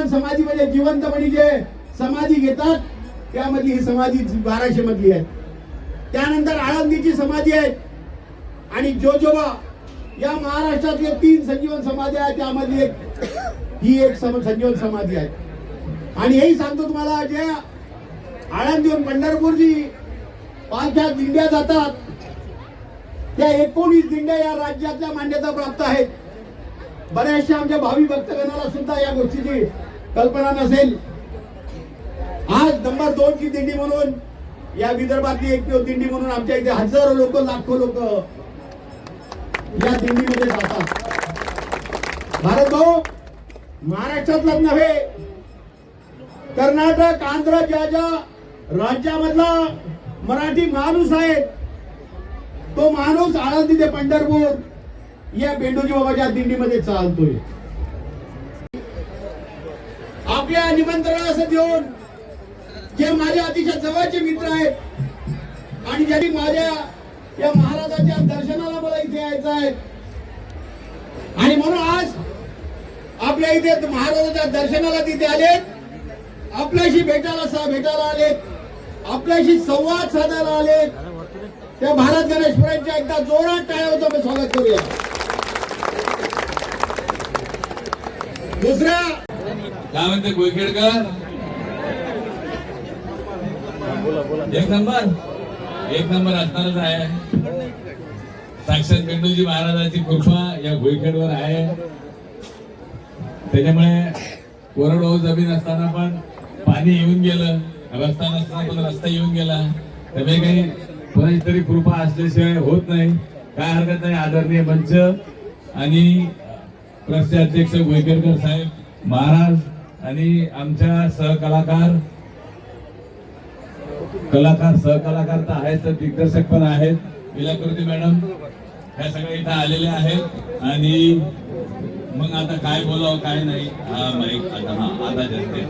संजीवन समाधीमध्ये जिवंतपणी जे समाधी घेतात त्यामधली ही समाधी बाराशे मधली आहे. त्यानंतर आळंदीची समाधी आहे. आणि जोजोबा या महाराष्ट्रातले तीन संजीवन समाधी आहे त्यामधली एक ही एक सम संजीवन समाधी आहे. आणि हेही सांगतो तुम्हाला जे आळंदीहून पंढरपूरची पालख्या दिंड्या जातात त्या एकोणीस दिंड्या या राज्यातल्या मान्यता प्राप्त आहेत. बऱ्याचशा आमच्या भावी भक्तगणाला सुद्धा या गोष्टीची कल्पना नसेल. आज नंबर दोन ची दिंडी म्हणून या विदर्भातली एक दिंडी म्हणून आमच्या इथे हजारो लोक लाखो लोक या दिंडीमध्ये जातात. भारत भाऊ महाराष्ट्रातलाच नव्हे कर्नाटक आंध्र ज्या ज्या राज्यामधला मराठी माणूस आहे तो माणूस आळंदी ते पंढरपूर या बेंडोजी बाबाच्या दिंडीमध्ये चालतोय. आपल्या निमंत्रणा असं देऊन जे माझे अतिशय जवळचे मित्र आहेत आणि ज्यांनी माझ्या या महाराजाच्या दर्शनाला मला इथे यायचं आहे. आणि म्हणून आज आपल्या इथे महाराजाच्या दर्शनाला तिथे आलेत. आपल्याशी भेटायला सा भेटायला आलेत. आपल्याशी संवाद साधायला आलेत. त्या भारत गणेशपुरांच्या एकदा जोरात टाळ्या होतो आपण स्वागत करूया. दुसऱ्या काय म्हणते गोयखेडकर. एक नंबर. एक नंबर असणारच आहे. साक्षात पेंडुलजी महाराजाची कृपा या गोयखेडवर आहे. त्याच्यामुळे कोरडवाहू जमीन असताना पण पाणी येऊन गेलं. रस्ता नसताना पण रस्ता येऊन गेला. त्यामुळे काही कोणाची तरी कृपा असल्याशिवाय होत नाही. काय हरकत नाही आदरणीय मंच. आणि ट्रस्टचे अध्यक्ष गोयकेरकर साहेब महाराज आणि आमच्या सहकलाकार कलाकार सहकलाकार तर आहेत तर दिग्दर्शक पण आहेत. विलाकृती मॅडम ह्या सगळ्या इथं आलेल्या आहेत. आणि मग आता काय बोलावं काय नाही हा माईक आता हा आता जनते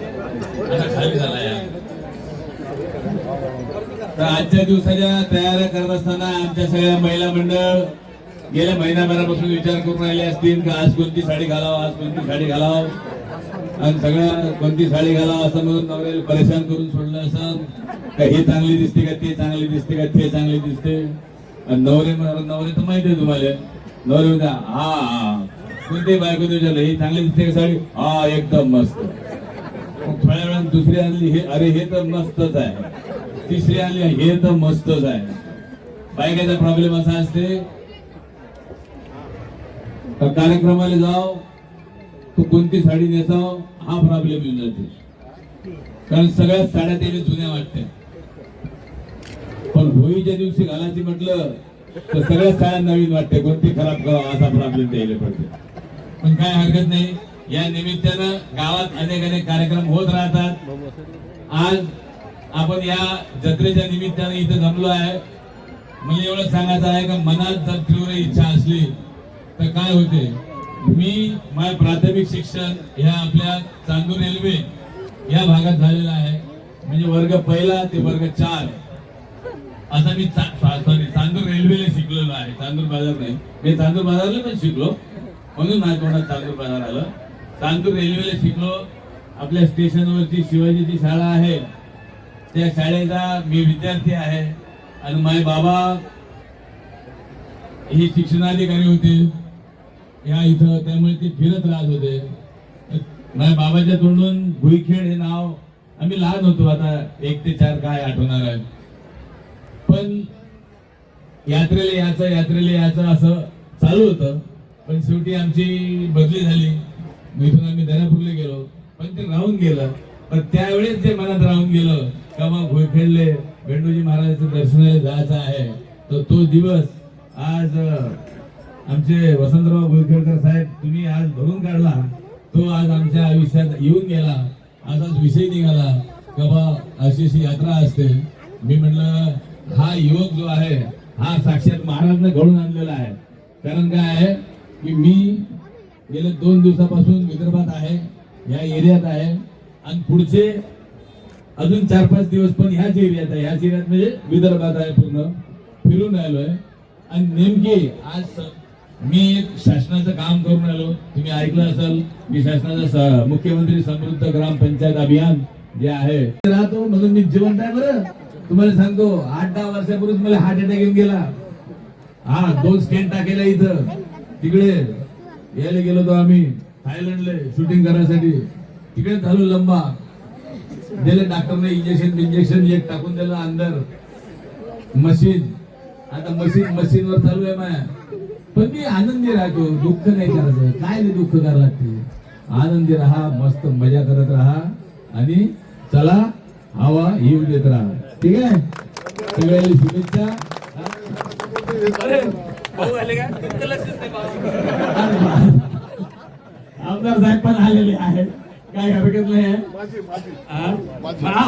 आता खाली झाला या. तर आजच्या दिवसाच्या तयाऱ्या करत असताना आमच्या सगळ्या महिला मंडळ गेल्या महिनाभरापासून विचार करून राहिले असतील की आज कोणती साडी घालावं आज कोणती साडी घालावं? आणि सगळ्या कोणती साडी घाला असं म्हणून नवऱ्याला परेशान करून सोडलं असं. का हे चांगली दिसते का ते चांगली दिसते का ते चांगली दिसते? आणि नवरे नवरे तर माहिती आहे तुम्हाला. नवरे म्हणता हा हा. कोणती बायको विचारलं ही चांगली दिसते का साडी? हा एकदम मस्त. थोड्या वेळात दुसरी आणली हे अरे हे तर मस्तच आहे. तिसरी आणली हे तर मस्तच आहे. बायकाचा प्रॉब्लेम असा असते कार्यक्रमाला जाव तू कोणती साडी नेसाव हा प्रॉब्लेम येऊन जाते. कारण सगळ्या साड्या त्याला जुन्या वाटते पण होळीच्या दिवशी घालायची म्हटलं तर सगळ्या साड्या नवीन वाटते कोणती खराब करावं असा प्रॉब्लेम द्यायला पडते. पण काय हरकत नाही. या निमित्तानं गावात अनेक अनेक कार्यक्रम होत राहतात. आज आपण या जत्रेच्या निमित्तानं इथे जमलो आहे. म्हणजे एवढं सांगायचं आहे का मनात जर तीव्र इच्छा असली तर काय होते? मी माय प्राथमिक शिक्षण ह्या आपल्या चांदूर रेल्वे या भागात झालेलं आहे. म्हणजे वर्ग पहिला ते वर्ग चार. असा मी सॉरी चांदूर रेल्वेला शिकलेलो आहे. चांदूर बाजार नाही. मी चांदूर बाजारला पण शिकलो. म्हणून माझ्या तोंडात चांदूर बाजार आलं. चांदूर रेल्वेला शिकलो. आपल्या स्टेशनवरची शिवाजीची शाळा आहे. त्या शाळेचा मी विद्यार्थी आहे. आणि माझे बाबा हे शिक्षणाधिकारी होते. या इथं त्यामुळे ते फिरत राहत होते. माझ्या बाबाच्या तोंडून भुईखेड हे नाव आम्ही लहान होतो आता एक ते चार काय आठवणार आहे. पण यात्रेला याचं यात्रेला याचं असं चालू होतं. पण शेवटी आमची बदली झाली. इथून आम्ही दर्यापूरला गेलो. पण ते राहून गेलं. पण त्यावेळेस जे मनात राहून गेलं का मग भोयखेडले भेंडूजी महाराजांचं दर्शनाला जायचं आहे. तर तो दिवस आज आमचे वसंतराव भोयखेडकर साहेब तुम्ही आज भरून काढला. तो आज आमच्या आयुष्यात येऊन गेला. आज आज विषय निघाला का बा अशी अशी यात्रा असते. मी म्हटलं हा युवक जो आहे हा साक्षात महाराजनं घडून आणलेला आहे. कारण काय आहे की मी गेल्या दोन दिवसापासून विदर्भात आहे या एरियात आहे. आणि पुढचे अजून चार पाच दिवस पण ह्याच एरियात आहे. ह्याच एरियात म्हणजे विदर्भात आहे पूर्ण. फिरून राहिलोय आणि नेमकी आज स- मी शासनाचं काम करून आलो. तुम्ही ऐकलं असाल मी शासनाचा मुख्यमंत्री समृद्ध ग्राम पंचायत अभियान जे आहे राहतो म्हणून मी जिवंत आहे बरं. तुम्हाला सांगतो आठ दहा वर्षापूर्वी मला हार्ट अटॅक येऊन गेला. हा दोन स्कॅन टाकेला इथं. तिकडे यायला गेलो होतो आम्ही थायलंडले शूटिंग करायसाठी. तिकडे झालो लंबा. दिले डॉक्टरने इंजेक्शन इंजेक्शन एक टाकून दिलं अंदर. मशीन. आता मशीन मशीन वर चालू आहे माया. पण मी आनंदी राहतो दुःख नाही करायचं काय नाही दुःख करायला लागते? आनंदी राहा मस्त मजा करत राहा आणि चला हवा येऊ देत राहा. ठीक आहे? सगळ्याला शुभेच्छा. आमदार साहेब पण आलेले आहेत. काय हरकत नाही आहे?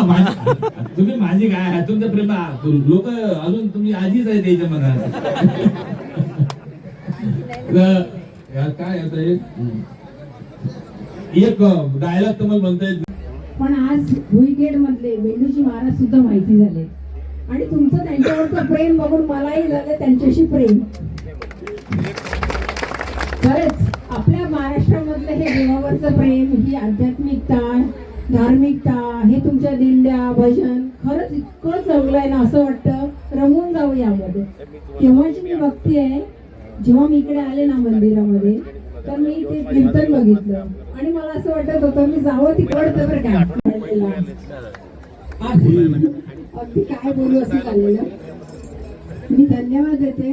माझी- तुम्ही माझी काय? आहे तुमचं प्रेम लोक अजून तुम्ही आधीच आहे त्याच्या मनात. काय एक डायलॉग तुम्हाला म्हणता येईल पण आज भुईगेड मधले मेंदूची महाराज सुद्धा माहिती झाले. आणि तुमचं त्यांच्यावरचं प्रेम बघून मलाही झालं त्यांच्याशी प्रेम. खरंच आपल्या महाराष्ट्रामधलं हे देवावरचं प्रेम ही आध्यात्मिकता धार्मिकता हे तुमच्या दिंड्या भजन खरंच इतकं चांगलं आहे ना असं वाटतं. रमून जाऊ यामध्ये. केव्हाची मी बघतीये जेव्हा मी इकडे आले ना मंदिरामध्ये तर मी ते कीर्तन बघितलं. आणि मला असं वाटत होतं मी जावं तिकडचं बरं काय अगदी काय बोलू असं चाललेलं. मी धन्यवाद देते.